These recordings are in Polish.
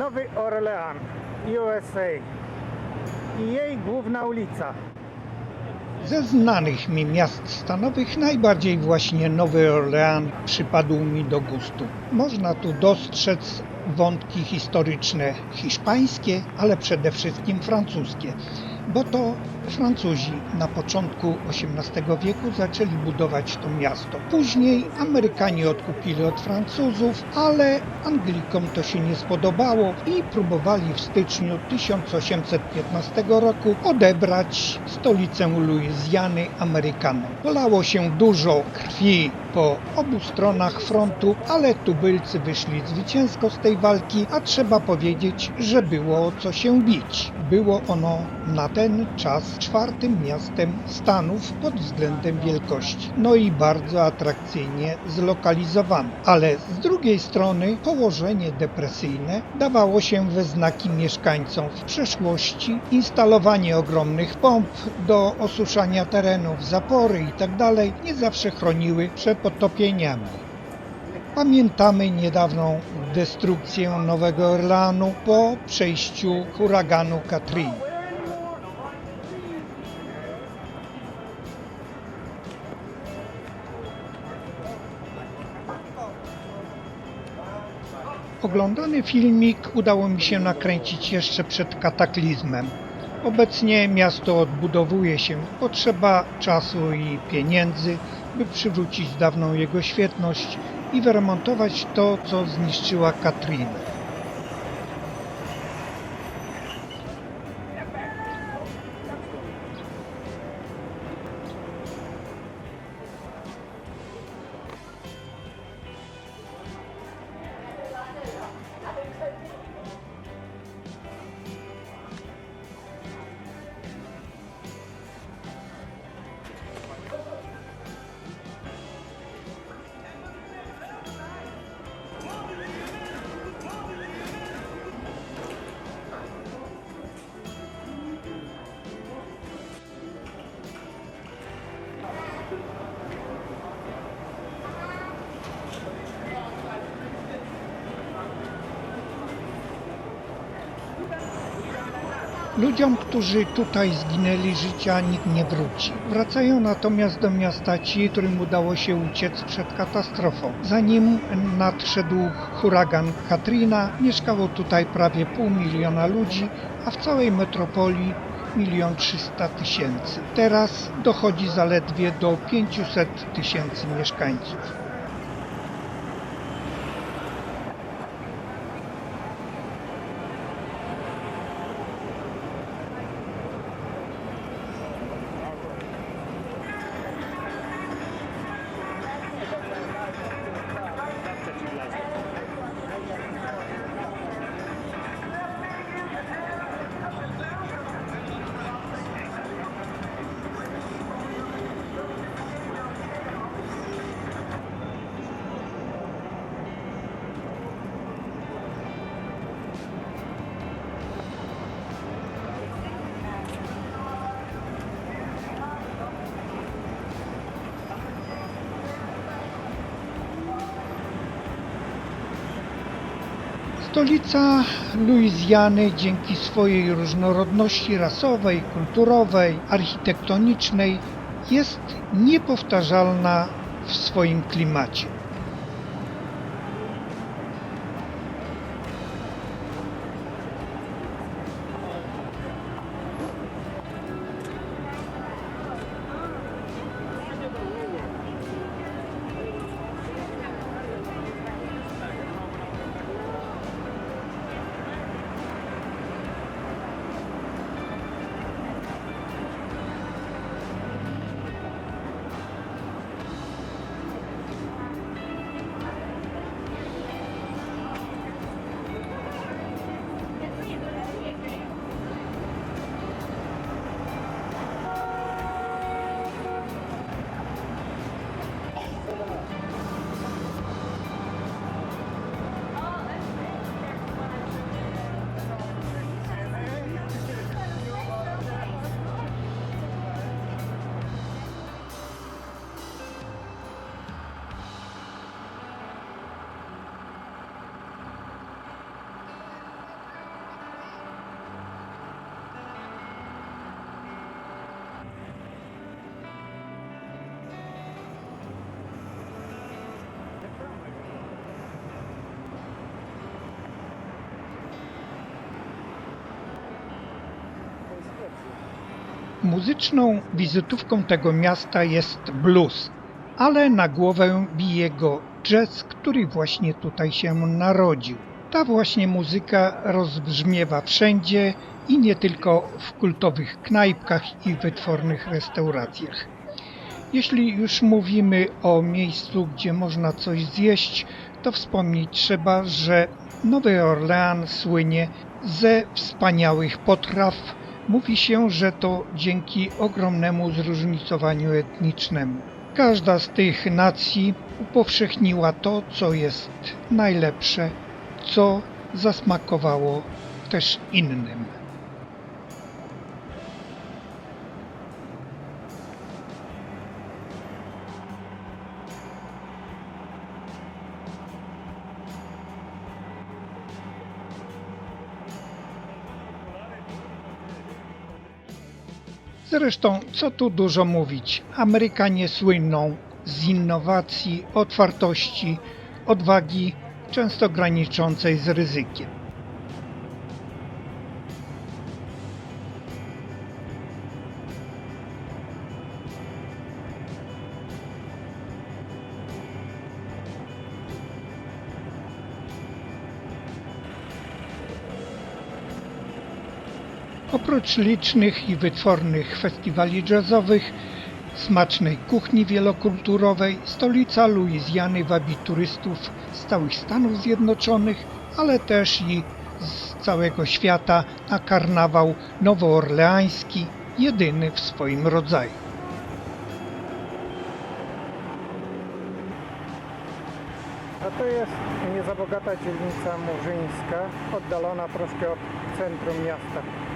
Nowy Orlean, USA i jej główna ulica. Ze znanych mi miast stanowych najbardziej właśnie Nowy Orlean przypadł mi do gustu. Można tu dostrzec wątki historyczne hiszpańskie, ale przede wszystkim francuskie, bo to Francuzi na początku XVIII wieku zaczęli budować to miasto. Później Amerykanie odkupili od Francuzów, ale Anglikom to się nie spodobało i próbowali w styczniu 1815 roku odebrać stolicę Luizjany Amerykanom. Polało się dużo krwi po obu stronach frontu, ale tubylcy wyszli zwycięsko z tej walki, a trzeba powiedzieć, że było co się bić. Było ono na ten czas czwartym miastem Stanów pod względem wielkości. No i bardzo atrakcyjnie zlokalizowane. Ale z drugiej strony położenie depresyjne dawało się we znaki mieszkańcom w przeszłości. Instalowanie ogromnych pomp do osuszania terenów, zapory itd. nie zawsze chroniły przed potopieniami. Pamiętamy niedawną destrukcję Nowego Orleanu po przejściu huraganu Katrina. Oglądany filmik udało mi się nakręcić jeszcze przed kataklizmem. Obecnie miasto odbudowuje się. Potrzeba czasu i pieniędzy, by przywrócić dawną jego świetność i wyremontować to, co zniszczyła Katrina. Ludziom, którzy tutaj zginęli życia, nikt nie wróci. Wracają natomiast do miasta ci, którym udało się uciec przed katastrofą. Zanim nadszedł huragan Katrina, mieszkało tutaj prawie pół miliona ludzi, a w całej metropolii milion trzysta tysięcy. Teraz dochodzi zaledwie do 500 tysięcy mieszkańców. Stolica Luizjany dzięki swojej różnorodności rasowej, kulturowej, architektonicznej jest niepowtarzalna w swoim klimacie. Muzyczną wizytówką tego miasta jest blues, ale na głowę bije go jazz, który właśnie tutaj się narodził. Ta właśnie muzyka rozbrzmiewa wszędzie i nie tylko w kultowych knajpkach i wytwornych restauracjach. Jeśli już mówimy o miejscu, gdzie można coś zjeść, to wspomnieć trzeba, że Nowy Orlean słynie ze wspaniałych potraw. Mówi się, że to dzięki ogromnemu zróżnicowaniu etnicznemu. Każda z tych nacji upowszechniła to, co jest najlepsze, co zasmakowało też innym. Zresztą, co tu dużo mówić, Amerykanie słyną z innowacji, otwartości, odwagi, często graniczącej z ryzykiem. Oprócz licznych i wytwornych festiwali jazzowych, smacznej kuchni wielokulturowej, stolica Luizjany wabi turystów z całych Stanów Zjednoczonych, ale też i z całego świata na karnawał nowoorleański, jedyny w swoim rodzaju. A to jest nie za bogata dzielnica murzyńska, oddalona troszkę od centrum miasta.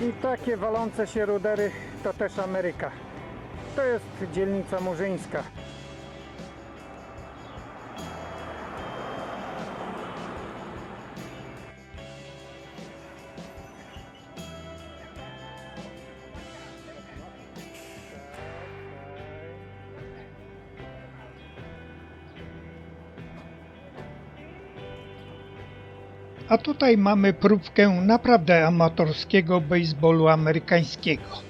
I takie walące się rudery to też Ameryka. To jest dzielnica murzyńska. A tutaj mamy próbkę naprawdę amatorskiego baseballu amerykańskiego.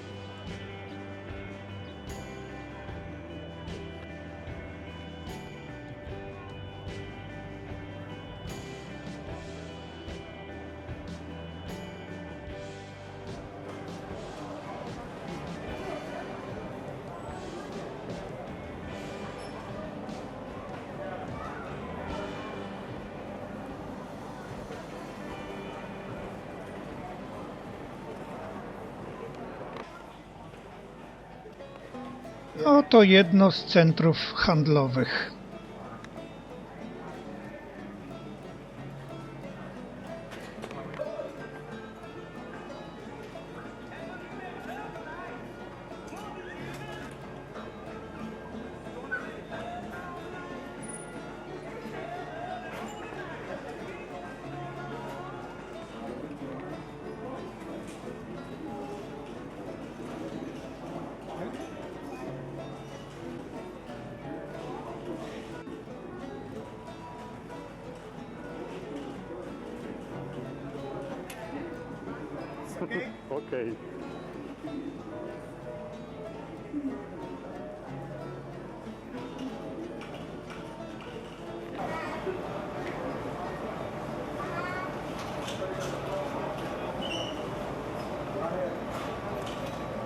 Oto jedno z centrów handlowych. Okej.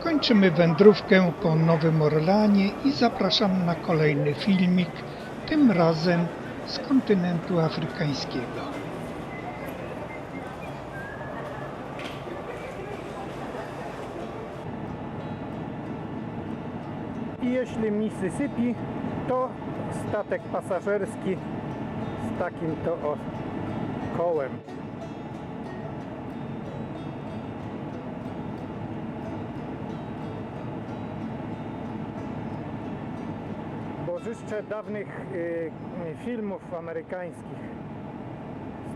Kończymy wędrówkę po Nowym Orleanie i zapraszam na kolejny filmik, tym razem z kontynentu afrykańskiego. Jeśli Mississippi, to statek pasażerski z takim to o kołem. Bożyszcze dawnych y, y, filmów amerykańskich.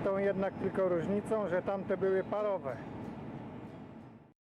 Z tą jednak tylko różnicą, że tamte były parowe.